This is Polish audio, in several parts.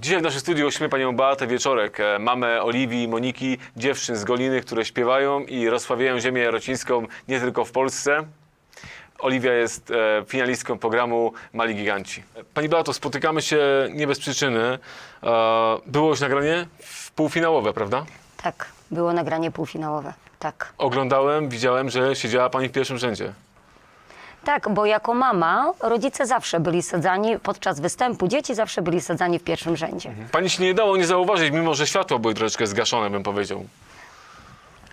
Dzisiaj w naszym studiu gościmy panią Beatę Wieczorek, e, mamę Oliwii i Moniki, dziewczyn z Goliny, które śpiewają i rozsławiają ziemię jarocińską nie tylko w Polsce. Oliwia jest e, finalistką programu Mali Giganci. E, Pani Beato, spotykamy się nie bez przyczyny. E, było już nagranie półfinałowe, prawda? Tak, było nagranie półfinałowe. Tak. Oglądałem, widziałem, że siedziała pani w pierwszym rzędzie. Tak, bo jako mama rodzice zawsze byli sadzani podczas występu. Dzieci zawsze byli sadzani w pierwszym rzędzie. Pani się nie dało nie zauważyć, mimo że światła były troszeczkę zgaszone, bym powiedział.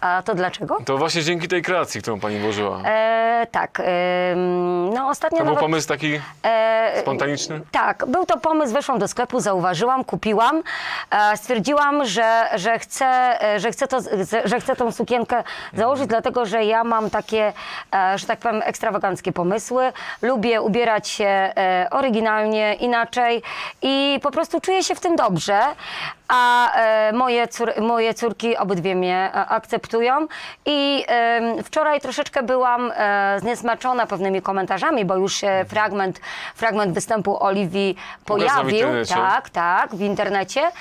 A to dlaczego? To właśnie dzięki tej kreacji, którą pani włożyła. E, tak, em, no ostatnio To był nawet... pomysł taki e, spontaniczny? Tak, był to pomysł, weszłam do sklepu, zauważyłam, kupiłam, e, stwierdziłam, że, że, chcę, e, że, chcę to, że chcę tą sukienkę założyć, dlatego że ja mam takie, e, że tak powiem, ekstrawaganckie pomysły. Lubię ubierać się e, oryginalnie, inaczej i po prostu czuję się w tym dobrze, a e, moje, cór, moje córki obydwie mnie e, akceptują i em, wczoraj troszeczkę byłam e, zniesmaczona pewnymi komentarzami, bo już się fragment, fragment występu Oliwii pojawił. internecie. Tak, tak, w internecie.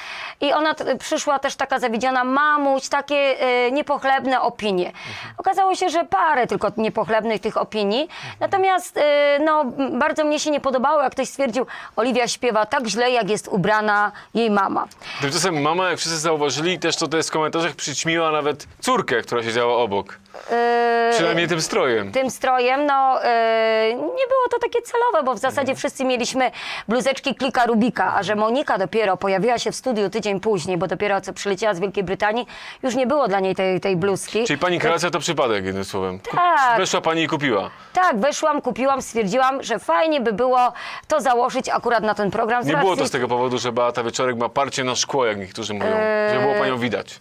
I ona t- przyszła też taka zawiedziona, mamuś, takie e, niepochlebne opinie. Okazało się, że parę tylko niepochlebnych tych opinii. Natomiast e, no, m, bardzo mnie się nie podobało, jak ktoś stwierdził, Oliwia śpiewa tak źle, jak jest ubrana jej mama. Tymczasem mama, jak wszyscy zauważyli, też to też w komentarzach przyćmiła nawet córkę, która siedziała obok. E, Przynajmniej tym strojem. tym strojem, no e, nie było to takie celowe, bo w zasadzie wszyscy mieliśmy bluzeczki klika Rubika, a że Monika dopiero pojawiła się w studiu tydzień później, bo dopiero co przyleciała z Wielkiej Brytanii, już nie było dla niej tej, tej bluzki. Czyli pani kreacja to przypadek, jednym słowem. Kup- Tak. Weszła pani i kupiła. Tak, weszłam, kupiłam, stwierdziłam, że fajnie by było to założyć akurat na ten program. z Nie było to racji- z tego powodu, że Beata Wieczorek ma parcie na szkło, jak niektórzy mówią. Żeby było panią widać.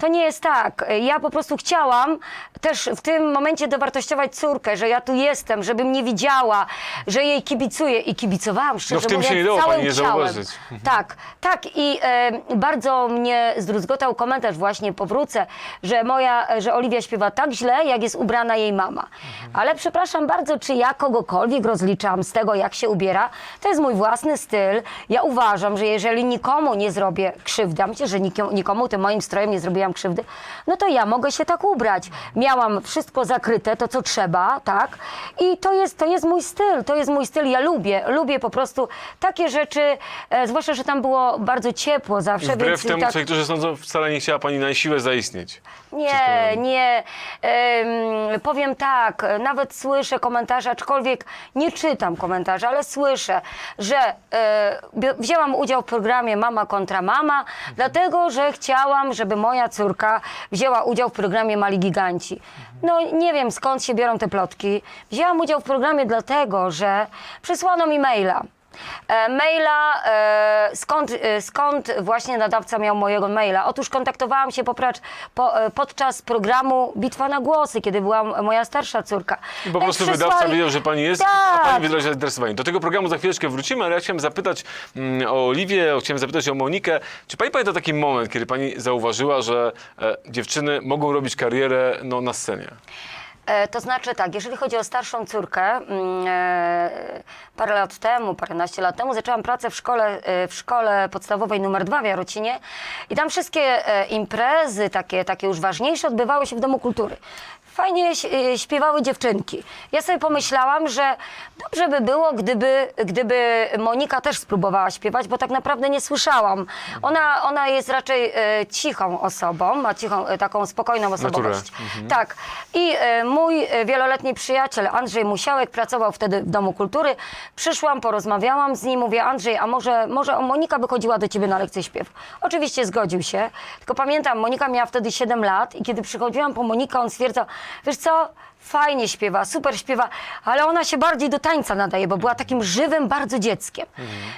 to nie jest tak. Ja po prostu chciałam też w tym momencie dowartościować córkę, że ja tu jestem, żeby mnie widziała, że jej kibicuję i kibicowałam szczerze No w tym mówiąc się nie dało całym pani nie ciałem. zauważyć. Tak, tak i e, bardzo mnie zdruzgotał komentarz właśnie, powrócę, że moja, że Oliwia śpiewa tak źle, jak jest ubrana jej mama. Ale przepraszam bardzo, czy ja kogokolwiek rozliczam z tego, jak się ubiera? To jest mój własny styl. Ja uważam, że jeżeli nikomu nie zrobię krzywdy, a myślę, że nikomu, nikomu tym moim strojem nie zrobiłam krzywdy, no to ja mogę się tak ubrać. Miałam wszystko zakryte, to co trzeba, tak? I to jest, to jest mój styl, to jest mój styl. Ja lubię, lubię po prostu takie rzeczy, e, zwłaszcza, że tam było bardzo ciepło zawsze, Wbrew więc temu, tak... co niektórzy sądzą, wcale nie chciała pani na siłę zaistnieć. Nie, nie. Em, powiem tak, nawet słyszę komentarze, aczkolwiek nie czytam komentarzy, ale słyszę, że bi- wzięłam udział w programie Mama kontra Mama, dlatego że chciałam, żeby moja córka wzięła udział w programie Mali Giganci. No nie wiem skąd się biorą te plotki. Wzięłam udział w programie dlatego, że przysłano mi maila. E, maila, e, skąd, e, skąd właśnie nadawca miał mojego maila? Otóż kontaktowałam się popracz, po, podczas programu Bitwa na głosy, kiedy była moja starsza córka. I po prostu przysłali- wydawca wiedział, że pani jest, a Tak. pani wydała się zainteresowanie. Do tego programu za chwileczkę wrócimy, ale ja chciałem zapytać mm, o Oliwię, chciałem zapytać o Monikę. Czy pani pamięta taki moment, kiedy pani zauważyła, że dziewczyny mogą robić karierę no, na scenie? E, To znaczy tak, jeżeli chodzi o starszą córkę, mm, e, parę lat temu, paręnaście lat temu zaczęłam pracę w szkole, e, w szkole podstawowej numer dwa w Jarocinie i tam wszystkie imprezy, takie, takie już ważniejsze, odbywały się w Domu Kultury. Fajnie e, śpiewały dziewczynki. Ja sobie pomyślałam, że dobrze by było, gdyby, gdyby Monika też spróbowała śpiewać, bo tak naprawdę nie słyszałam. Ona, ona jest raczej e, cichą osobą, ma cichą, e, taką spokojną osobowość. Tak. I mój wieloletni przyjaciel Andrzej Musiałek pracował wtedy w Domu Kultury. Przyszłam, porozmawiałam z nim, mówię Andrzej, a może, może Monika by chodziła do ciebie na lekcję śpiewu. Oczywiście zgodził się, tylko pamiętam, Monika miała wtedy 7 lat i kiedy przychodziłam po Monikę, on stwierdzał, wiesz co, fajnie śpiewa, super śpiewa, ale ona się bardziej do tańca nadaje, bo była takim żywym bardzo dzieckiem.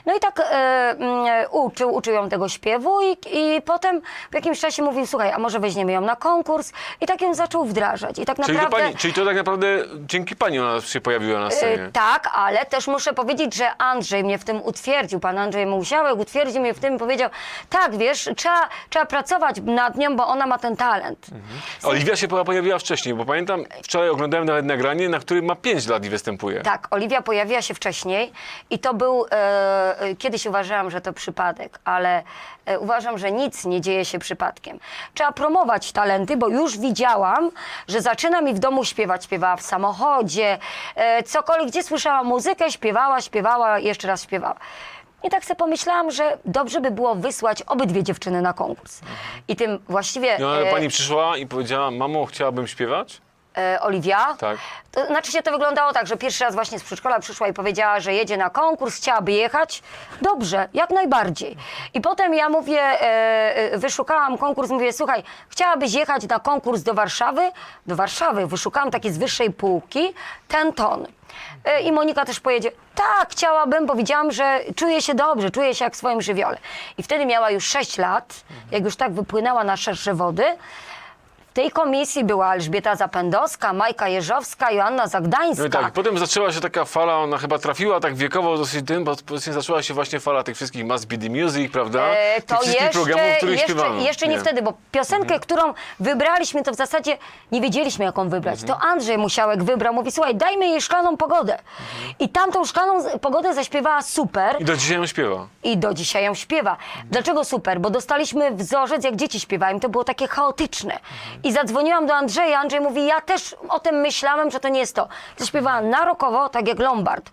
No i tak e, mm, uczył, uczył ją tego śpiewu i, i potem w jakimś czasie mówił, słuchaj, a może weźmiemy ją na konkurs i tak ją zaczął wdrażać. I tak Czyli to, naprawdę... pani, czyli to tak naprawdę dzięki pani ona się pojawiła na scenie. E, Tak, ale też muszę powiedzieć, że Andrzej mnie w tym utwierdził. Pan Andrzej Musiałek utwierdził mnie w tym i powiedział, tak, wiesz, trzeba, trzeba pracować nad nią, bo ona ma ten talent. Oliwia się pojawiła wcześniej, bo pamiętam, wczoraj oglądałem nawet nagranie, na którym ma 5 lat i występuje. Tak, Oliwia pojawiła się wcześniej i to był, e, e, kiedyś uważałam, że to przypadek, ale e, uważam, że nic nie dzieje się przypadkiem. Trzeba promować talenty, bo już widziałam, że zaczyna mi w domu śpiewać. Śpiewała w samochodzie, e, cokolwiek, gdzie słyszała muzykę, śpiewała, śpiewała, jeszcze raz śpiewała. I tak sobie pomyślałam, że dobrze by było wysłać obydwie dziewczyny na konkurs. I tym właściwie No, ale e, pani przyszła i powiedziała, mamo, chciałabym śpiewać? E, Oliwia. Tak. To znaczy się to wyglądało tak, że pierwszy raz właśnie z przedszkola przyszła i powiedziała, że jedzie na konkurs, chciałaby jechać. Dobrze, jak najbardziej. I potem ja mówię, e, e, wyszukałam konkurs, mówię, słuchaj, chciałabyś jechać na konkurs do Warszawy? Do Warszawy, wyszukałam taki z wyższej półki, ten ton. E, I Monika też pojedzie. Tak, chciałabym, bo widziałam, że czuje się dobrze, czuje się jak w swoim żywiole. I wtedy miała już 6 lat, jak już tak wypłynęła na szersze wody. Tej komisji była Elżbieta Zapędowska, Majka Jeżowska, Joanna Zagdańska. No i tak, potem zaczęła się taka fala, ona chyba trafiła tak wiekowo dosyć tym, bo później zaczęła się właśnie fala tych wszystkich Be The Music, prawda? E, tych to wszystkich jeszcze, programów, których jeszcze, jeszcze nie, wtedy, bo piosenkę, którą wybraliśmy, to w zasadzie nie wiedzieliśmy, jaką wybrać. To Andrzej Musiałek wybrał, mówi, słuchaj, dajmy jej szklaną pogodę. I tamtą szklaną pogodę zaśpiewała super I do dzisiaj ją śpiewa. i do dzisiaj ją śpiewa. Dlaczego super? Bo dostaliśmy wzorzec, jak dzieci śpiewają, to było takie chaotyczne. I zadzwoniłam do Andrzeja, Andrzej mówi, ja też o tym myślałem, że to nie jest to. Zaśpiewała narokowo, tak jak Lombard.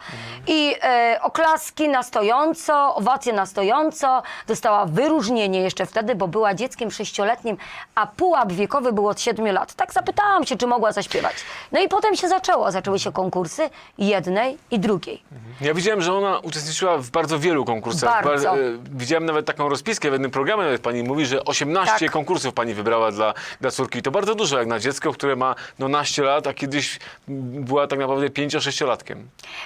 I e, oklaski na stojąco, owacje na stojąco, dostała wyróżnienie jeszcze wtedy, bo była dzieckiem sześcioletnim, a pułap wiekowy był od siedmiu lat. Tak zapytałam się, czy mogła zaśpiewać. No i potem się zaczęło, zaczęły się konkursy jednej i drugiej. Ja widziałem, że ona uczestniczyła w bardzo wielu konkursach. Bardzo. Bar- e, widziałem nawet taką rozpiskę w jednym programie, nawet pani mówi, że 18 Tak. konkursów pani wybrała dla, dla córki. To bardzo dużo jak na dziecko, które ma no naście lat, a kiedyś była tak naprawdę 5-6-latkiem.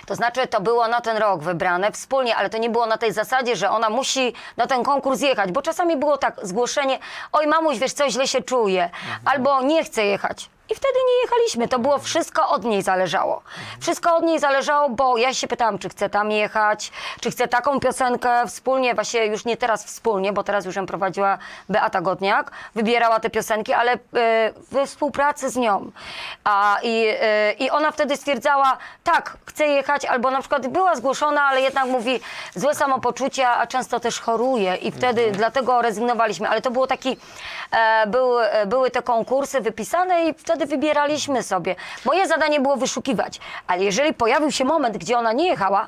To znaczy, to było na ten rok wybrane wspólnie, ale to nie było na tej zasadzie, że ona musi na ten konkurs jechać, bo czasami było tak zgłoszenie, oj mamuś, wiesz co, źle się czuje, albo nie chce jechać. I wtedy nie jechaliśmy. To było wszystko od niej zależało. Wszystko od niej zależało, bo ja się pytałam, czy chce tam jechać, czy chce taką piosenkę wspólnie, właśnie już nie teraz wspólnie, bo teraz już ją prowadziła Beata Godniak, wybierała te piosenki, ale e, we współpracy z nią. A, i, e, I ona wtedy stwierdzała, tak, chcę jechać, albo na przykład była zgłoszona, ale jednak mówi złe samopoczucie, a często też choruje i wtedy dlatego rezygnowaliśmy. Ale to było taki, e, był, e, były te konkursy wypisane i wtedy wybieraliśmy sobie. Moje zadanie było wyszukiwać, ale jeżeli pojawił się moment, gdzie ona nie jechała,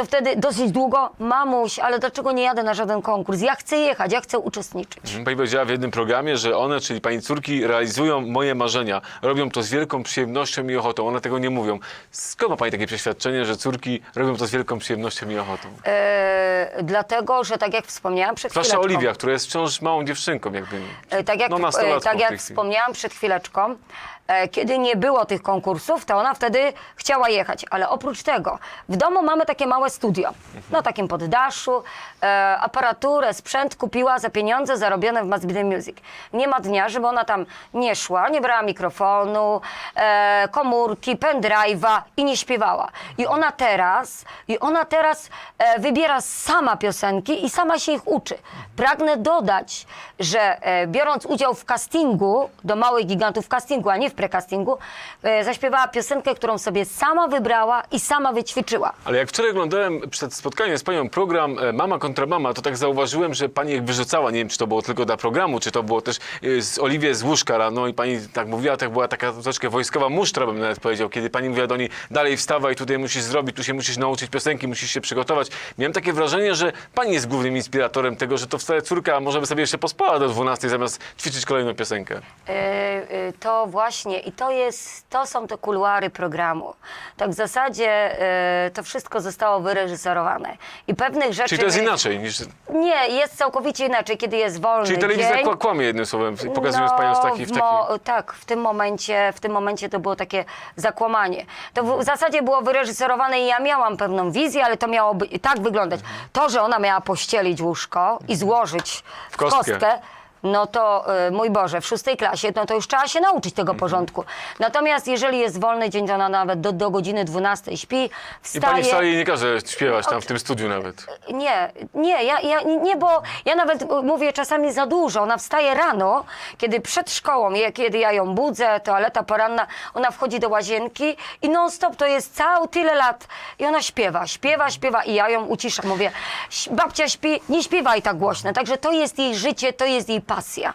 to wtedy dosyć długo, mamuś, ale dlaczego nie jadę na żaden konkurs? Ja chcę jechać, ja chcę uczestniczyć. Pani powiedziała w jednym programie, że one, czyli pani córki, realizują moje marzenia. Robią to z wielką przyjemnością i ochotą. One tego nie mówią. Skąd ma pani takie przeświadczenie, że córki robią to z wielką przyjemnością i ochotą? E, dlatego, że tak jak wspomniałam przed Zwłaszcza chwileczką... Oliwia, która jest wciąż małą dziewczynką, jakby. E, Tak jak, no, e, tak jak wspomniałam przed chwileczką, e, kiedy nie było tych konkursów, to ona wtedy chciała jechać. Ale oprócz tego, w domu mamy takie małe studio. Na takim poddaszu, e, aparaturę, sprzęt kupiła za pieniądze zarobione w Must Music. Nie ma dnia, żeby ona tam nie szła, nie brała mikrofonu, e, komórki, pendrive'a i nie śpiewała. I ona teraz, i ona teraz e, wybiera sama piosenki i sama się ich uczy. Pragnę dodać, że e, biorąc udział w castingu, do małych gigantów castingu, a nie w precastingu, e, zaśpiewała piosenkę, którą sobie sama wybrała i sama wyćwiczyła. Ale jak wczoraj oglądałem przed spotkaniem z panią program e, Mama kontra Mama, to tak zauważyłem, że pani jak wyrzucała, nie wiem czy to było tylko dla programu, czy to było też e, z Oliwie z łóżka rano i pani tak mówiła, tak była taka troszeczkę wojskowa musztra, bym nawet powiedział, kiedy pani mówiła do niej, dalej wstawaj, tutaj musisz zrobić, tu się musisz nauczyć piosenki, musisz się przygotować. Miałem takie wrażenie, że pani jest głównym inspiratorem tego, że to wcale córka może by sobie jeszcze pospała do 12 zamiast ćwiczyć kolejną piosenkę. E, To właśnie i to jest, to są te kuluary programu. Tak w zasadzie e, to wszystko zostało wyreżyserowane i pewnych rzeczy... Czyli to jest inaczej niż... Nie, jest całkowicie inaczej, kiedy jest wolny Czyli telewizja dzień. kła- kłamie jednym słowem, pokazując panią w taki... W w taki... mo- tak, w tym, momencie, w tym momencie to było takie zakłamanie. To w, w zasadzie było wyreżyserowane i ja miałam pewną wizję, ale to miało by, tak wyglądać. To, że ona miała pościelić łóżko i złożyć w kostkę. kostkę, no to y, mój Boże, w szóstej klasie, no to już trzeba się nauczyć tego porządku. Natomiast jeżeli jest wolny dzień, to ona nawet do, do godziny 12 śpi, I wstaje. pani wcale jej nie każe śpiewać tam w tym studiu nawet. Nie, nie, ja, ja nie, bo ja nawet y, mówię czasami za dużo. Ona wstaje rano, kiedy przed szkołą, kiedy ja ją budzę, toaleta poranna, ona wchodzi do łazienki i non stop to jest cały tyle lat. I ona śpiewa, śpiewa, śpiewa i ja ją uciszam. Mówię, "Ś- babcia śpi, nie śpiewaj tak głośno. Także to jest jej życie, to jest jej pasja.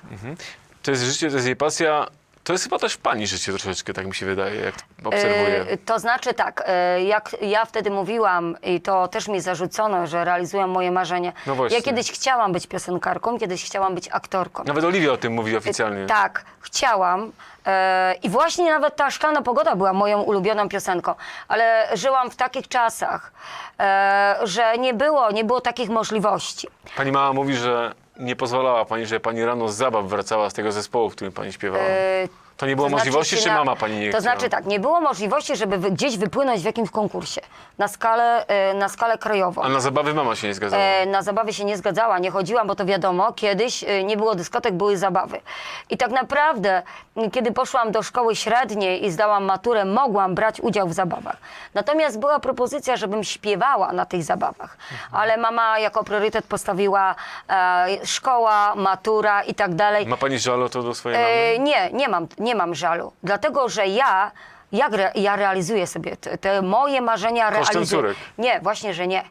To jest życie, to jest jej pasja. To jest chyba też pani życie troszeczkę, tak mi się wydaje, jak obserwuję. E, To znaczy tak, e, jak ja wtedy mówiłam i to też mi zarzucono, że realizuję moje marzenie. No właśnie. Ja kiedyś chciałam być piosenkarką, kiedyś chciałam być aktorką. Nawet Oliwia o tym mówi oficjalnie. Tak, chciałam. E, I właśnie nawet ta szklana pogoda była moją ulubioną piosenką, ale żyłam w takich czasach, e, że nie było, nie było takich możliwości. Pani mama mówi, że nie pozwalała pani, że pani rano z zabaw wracała z tego zespołu, w którym pani śpiewała. E, To nie było znaczy możliwości, czy na- mama pani nie To chciała? znaczy tak, nie było możliwości, żeby wy, gdzieś wypłynąć w jakimś konkursie na skalę, e, na skalę krajową. A na zabawy mama się nie zgadzała. E, na zabawy się nie zgadzała, nie chodziłam, bo to wiadomo, kiedyś e, nie było dyskotek, były zabawy. I tak naprawdę, m, kiedy poszłam do szkoły średniej i zdałam maturę, mogłam brać udział w zabawach. Natomiast była propozycja, żebym śpiewała na tych zabawach. Ale mama jako priorytet postawiła e, szkoła, matura i tak dalej. Ma pani żal o to do swojej E, mamy? nie, nie mam, nie mam żalu. Dlatego, że ja, jak re, ja realizuję sobie te, te moje marzenia, Kosztem realizuję. córek. Nie, właśnie, że nie.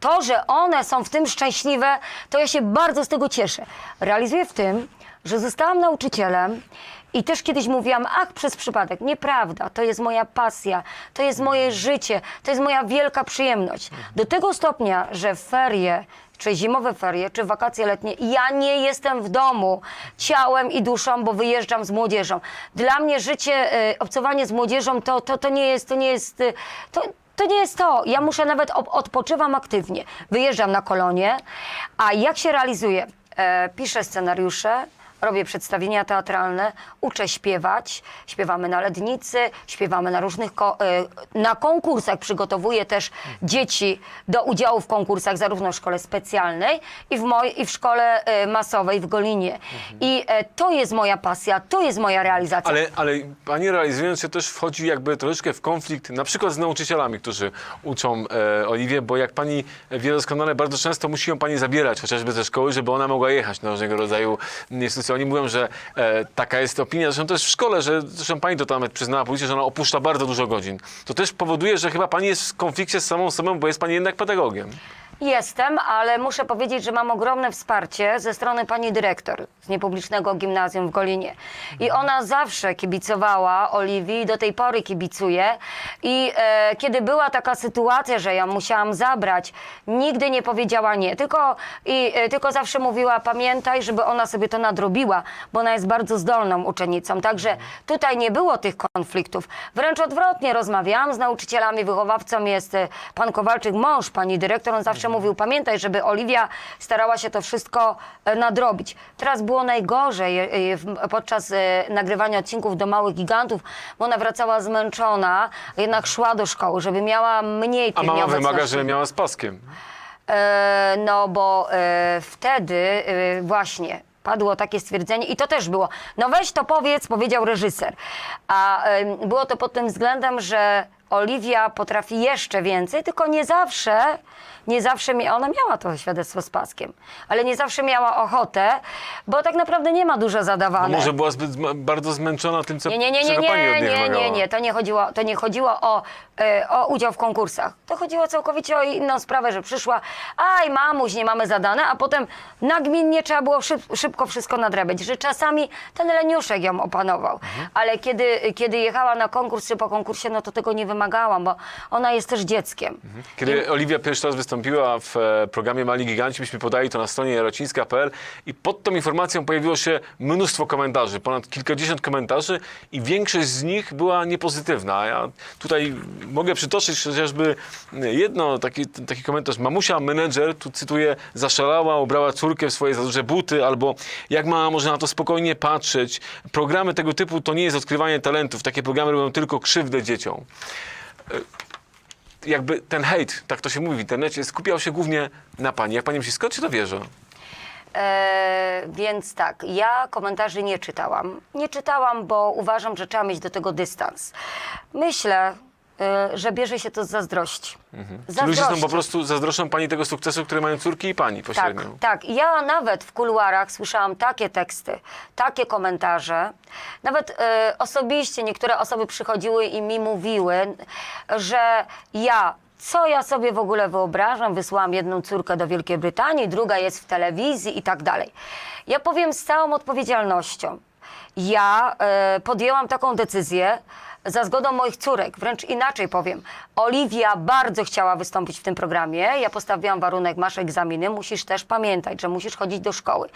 To, że one są w tym szczęśliwe, to ja się bardzo z tego cieszę. Realizuję w tym, że zostałam nauczycielem i też kiedyś mówiłam, ach, przez przypadek. Nieprawda, to jest moja pasja, to jest moje życie, to jest moja wielka przyjemność. Do tego stopnia, że ferie, czy zimowe ferie, czy wakacje letnie, ja nie jestem w domu ciałem i duszą, bo wyjeżdżam z młodzieżą. Dla mnie życie, e, obcowanie z młodzieżą to, to, to nie jest, to nie jest, e, to, to nie jest to. Ja muszę nawet op- odpoczywam aktywnie. Wyjeżdżam na kolonie, a jak się realizuje? E, piszę scenariusze, robię przedstawienia teatralne, uczę śpiewać, śpiewamy na Lednicy, śpiewamy na różnych, ko- e, na konkursach, przygotowuję też dzieci do udziału w konkursach, zarówno w szkole specjalnej i w, moj- i w szkole e, masowej w Golinie. I e, to jest moja pasja, to jest moja realizacja. Ale, ale pani realizując się też wchodzi jakby troszeczkę w konflikt, na przykład z nauczycielami, którzy uczą e, Oliwię, bo jak pani wie doskonale, bardzo często musi ją pani zabierać chociażby ze szkoły, żeby ona mogła jechać na różnego rodzaju instytucje. Oni mówią, że e, taka jest opinia, zresztą też w szkole, że zresztą pani to tam nawet przyznała policji, że ona opuszcza bardzo dużo godzin. To też powoduje, że chyba pani jest w konflikcie z samą sobą, bo jest pani jednak pedagogiem. Jestem, ale muszę powiedzieć, że mam ogromne wsparcie ze strony pani dyrektor z niepublicznego gimnazjum w Golinie. I ona zawsze kibicowała Oliwii, do tej pory kibicuje. I e, kiedy była taka sytuacja, że ją musiałam zabrać, nigdy nie powiedziała nie, tylko, i, e, tylko zawsze mówiła, pamiętaj, żeby ona sobie to nadrobiła, bo ona jest bardzo zdolną uczennicą. Także tutaj nie było tych konfliktów. Wręcz odwrotnie, rozmawiałam z nauczycielami, wychowawcą jest e, pan Kowalczyk, mąż pani dyrektor, on zawsze mówił, pamiętaj, żeby Oliwia starała się to wszystko e, nadrobić. Teraz było najgorzej e, e, w- podczas e, nagrywania odcinków do Małych Gigantów, bo ona wracała zmęczona, jednak szła do szkoły, żeby miała mniej A tej mama wymaga, nieobecności. żeby miała z paskiem. E, no bo e, wtedy e, właśnie padło takie stwierdzenie i to też było. No weź to powiedz, powiedział reżyser. A e, było to pod tym względem, że Oliwia potrafi jeszcze więcej, tylko nie zawsze, nie zawsze mia- ona miała to świadectwo z paskiem, ale nie zawsze miała ochotę, bo tak naprawdę nie ma dużo No zadawane. może była zbyt zma- bardzo zmęczona tym, co, Nie, nie, nie, nie, czego pani od nie, niej nie, wymagała. nie, nie, to nie chodziło, to nie chodziło o, e, o udział w konkursach. To chodziło całkowicie o inną sprawę, że przyszła, aj mamuś, nie mamy zadane, a potem nagminnie trzeba było szyb, szybko wszystko nadrabiać, że czasami ten leniuszek ją opanował. Mhm. Ale kiedy, kiedy jechała na konkurs czy po konkursie, no to tego nie bo ona jest też dzieckiem. Kiedy Oliwia pierwszy raz wystąpiła w e, programie Mali Giganci, myśmy podali to na stronie jarocińska.pl i pod tą informacją pojawiło się mnóstwo komentarzy, ponad kilkadziesiąt komentarzy i większość z nich była niepozytywna. Ja tutaj mogę przytoczyć chociażby jedno, taki, taki komentarz. Mamusia menedżer, tu cytuję, zaszalała, ubrała córkę w swoje za duże buty, albo jak mama może na to spokojnie patrzeć. Programy tego typu to nie jest odkrywanie talentów. Takie programy robią tylko krzywdę dzieciom jakby ten hejt, tak to się mówi w internecie, skupiał się głównie na pani. Jak pani myśli, skąd się to bierze? E, więc tak, ja komentarzy nie czytałam. Nie czytałam, bo uważam, że trzeba mieć do tego dystans. Myślę, e, że bierze się to z zazdrości. Czy ludzie są po prostu zazdroszczą pani tego sukcesu, który mają córki i pani Tak, pośrednio? tak. Ja nawet w kuluarach słyszałam takie teksty, takie komentarze. Nawet e, osobiście niektóre osoby przychodziły i mi mówiły, że ja. Co ja sobie w ogóle wyobrażam? Wysłałam jedną córkę do Wielkiej Brytanii, druga jest w telewizji i tak dalej. Ja powiem z całą odpowiedzialnością. Ja e, podjęłam taką decyzję za zgodą moich córek, wręcz inaczej powiem. Oliwia bardzo chciała wystąpić w tym programie. Ja postawiłam warunek, masz egzaminy, musisz też pamiętać, że musisz chodzić do szkoły.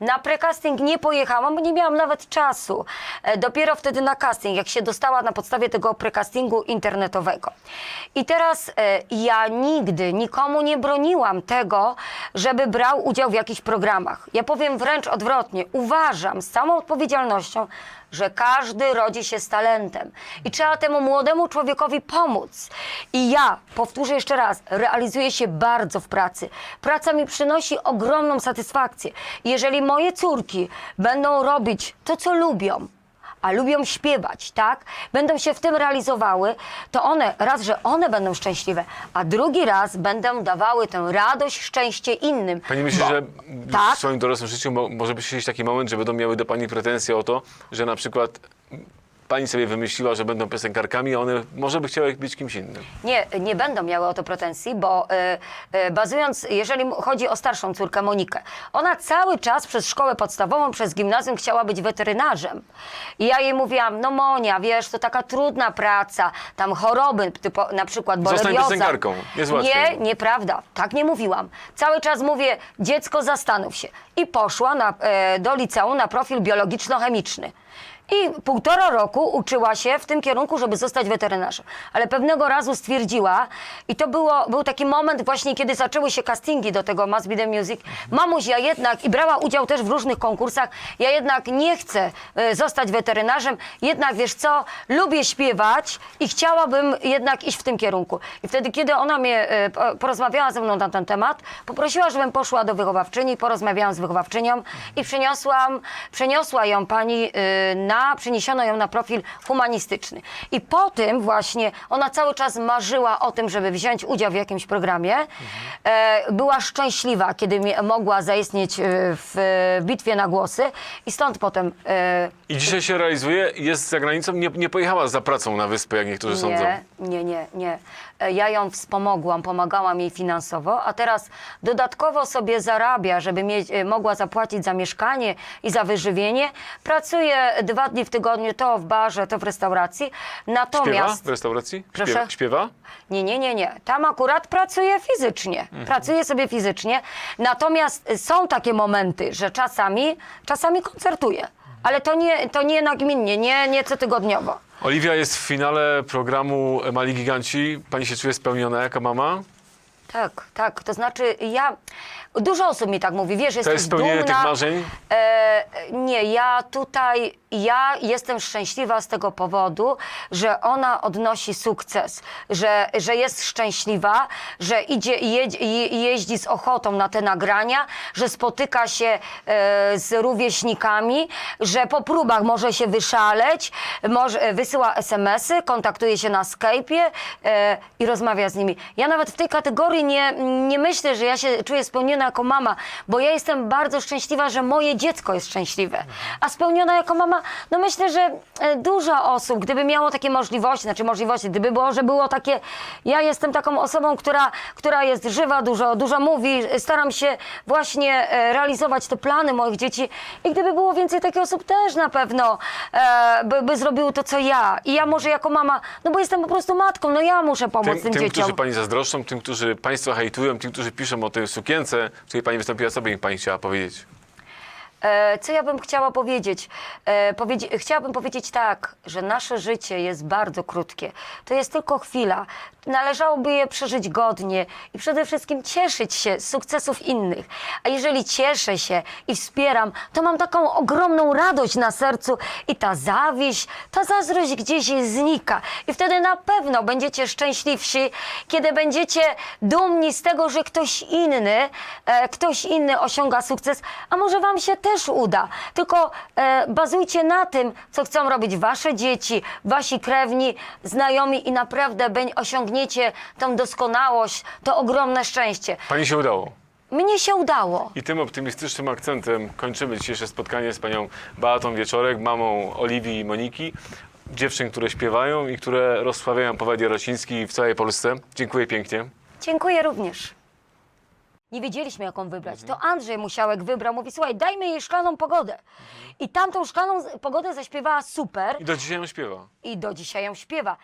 Na precasting nie pojechałam, bo nie miałam nawet czasu. E, dopiero wtedy na casting, jak się dostała na podstawie tego precastingu internetowego. I teraz e, ja nigdy nikomu nie broniłam tego, żeby brał udział w jakichś programach. Ja powiem wręcz odwrotnie. Uważam z całą odpowiedzialnością, że każdy rodzi się z talentem i trzeba temu młodemu człowiekowi pomóc. I ja, powtórzę jeszcze raz, realizuję się bardzo w pracy. Praca mi przynosi ogromną satysfakcję. Jeżeli moje córki będą robić to, co lubią, a lubią śpiewać, tak? Będą się w tym realizowały, to one, raz, że one będą szczęśliwe, a drugi raz będą dawały tę radość, szczęście innym. Pani myśli, Bo- że Tak. w swoim dorosłym życiu mo- może przyjść taki moment, że będą miały do pani pretensje o to, że na przykład pani sobie wymyśliła, że będą piosenkarkami, a one może by chciały być kimś innym. Nie, nie będą miały o to pretensji, bo e, e, bazując, jeżeli chodzi o starszą córkę Monikę, ona cały czas przez szkołę podstawową, przez gimnazjum chciała być weterynarzem. I ja jej mówiłam, no Monia, wiesz, to taka trudna praca, tam choroby, typu, na przykład Zostań borelioza. piosenkarką, jest łatwiej. Nie, nieprawda, tak nie mówiłam. Cały czas mówię, dziecko zastanów się. I poszła na, e, do liceum na profil biologiczno-chemiczny. I półtora roku uczyła się w tym kierunku, żeby zostać weterynarzem. Ale pewnego razu stwierdziła, i to było, był taki moment właśnie, kiedy zaczęły się castingi do tego Be The Music. Mamuś, ja jednak, i brała udział też w różnych konkursach, ja jednak nie chcę e, zostać weterynarzem, jednak wiesz co, lubię śpiewać i chciałabym jednak iść w tym kierunku. I wtedy, kiedy ona mnie e, po- porozmawiała ze mną na ten temat, poprosiła, żebym poszła do wychowawczyni, porozmawiałam z wychowawczynią i przyniosłam, przeniosła ją pani y, na, przeniesiono ją na profil humanistyczny. I po tym właśnie ona cały czas marzyła o tym, żeby wziąć udział w jakimś programie. E, była szczęśliwa, kiedy mogła zaistnieć y, w, bitwie na głosy i stąd potem e, I dzisiaj się realizuje, jest za granicą, nie, nie pojechała za pracą na wyspę, jak niektórzy sądzą. Nie, nie, nie, nie. E, Ja ją wspomogłam, pomagałam jej finansowo, a teraz dodatkowo sobie zarabia, żeby mieć, e, mogła zapłacić za mieszkanie i za wyżywienie. Pracuje dwa dni w tygodniu, to w barze, to w restauracji. Śpiewa Natomiast... w restauracji? Proszę? Śpiewa? Śpiewa? Nie, nie, nie, nie. Tam akurat pracuje fizycznie. Mhm. Pracuje sobie fizycznie. Natomiast są takie momenty, że czasami, czasami koncertuje. Ale to nie, to nie nagminnie, nie, nie cotygodniowo. Oliwia jest w finale programu Mali Giganci. Pani się czuje spełniona jako mama? Tak, tak. To znaczy ja. Dużo osób mi tak mówi, wiesz, jesteś jest spełnienie dumna. tych marzeń? E, nie, ja tutaj, ja jestem szczęśliwa z tego powodu, że ona odnosi sukces, że, że jest szczęśliwa, że idzie i jedzie, i jeździ z ochotą na te nagrania, że spotyka się e, z rówieśnikami, że po próbach może się wyszaleć, może, e, wysyła SMS-y, kontaktuje się na Skype'ie e, i rozmawia z nimi. Ja nawet w tej kategorii nie, nie myślę, że ja się czuję spełniona jako mama, bo ja jestem bardzo szczęśliwa, że moje dziecko jest szczęśliwe. A spełniona jako mama, no myślę, że e, dużo osób, gdyby miało takie możliwości, znaczy możliwości, gdyby było, że było takie, ja jestem taką osobą, która, która jest żywa, dużo, dużo mówi, staram się właśnie e, realizować te plany moich dzieci i gdyby było więcej takich osób, też na pewno e, by, by zrobiły to, co ja. I ja może jako mama, no bo jestem po prostu matką, no ja muszę pomóc Tym, tym, tym dzieciom. którzy pani zazdroszczą, tym, którzy państwa hejtują, tym, którzy piszą o tej sukience, w której pani wystąpiła, co by pani chciała powiedzieć? E, Co ja bym chciała powiedzieć? E, chciałabym powiedzieć tak, że nasze życie jest bardzo krótkie. To jest tylko chwila. Należałoby je przeżyć godnie i przede wszystkim cieszyć się z sukcesów innych. A jeżeli cieszę się i wspieram, to mam taką ogromną radość na sercu i ta zawiść, ta zazdrość gdzieś znika. I wtedy na pewno będziecie szczęśliwsi, kiedy będziecie dumni z tego, że ktoś inny, e, ktoś inny osiąga sukces, a może wam się też uda. Tylko e, bazujcie na tym, co chcą robić wasze dzieci, wasi krewni, znajomi i naprawdę beń- osiągniecie tą doskonałość, to ogromne szczęście. Pani się udało. Mnie się udało. I tym optymistycznym akcentem kończymy dzisiejsze spotkanie z panią Beatą Wieczorek, mamą Oliwii i Moniki. Dziewczyn, które śpiewają i które rozsławiają powiat jarociński w całej Polsce. Dziękuję pięknie. Dziękuję również. Nie wiedzieliśmy, jaką wybrać. To Andrzej Musiałek wybrał. Mówi, słuchaj, dajmy jej szklaną pogodę. I tamtą szklaną z- pogodę zaśpiewała super I do dzisiaj ją śpiewa. i do dzisiaj ją śpiewa.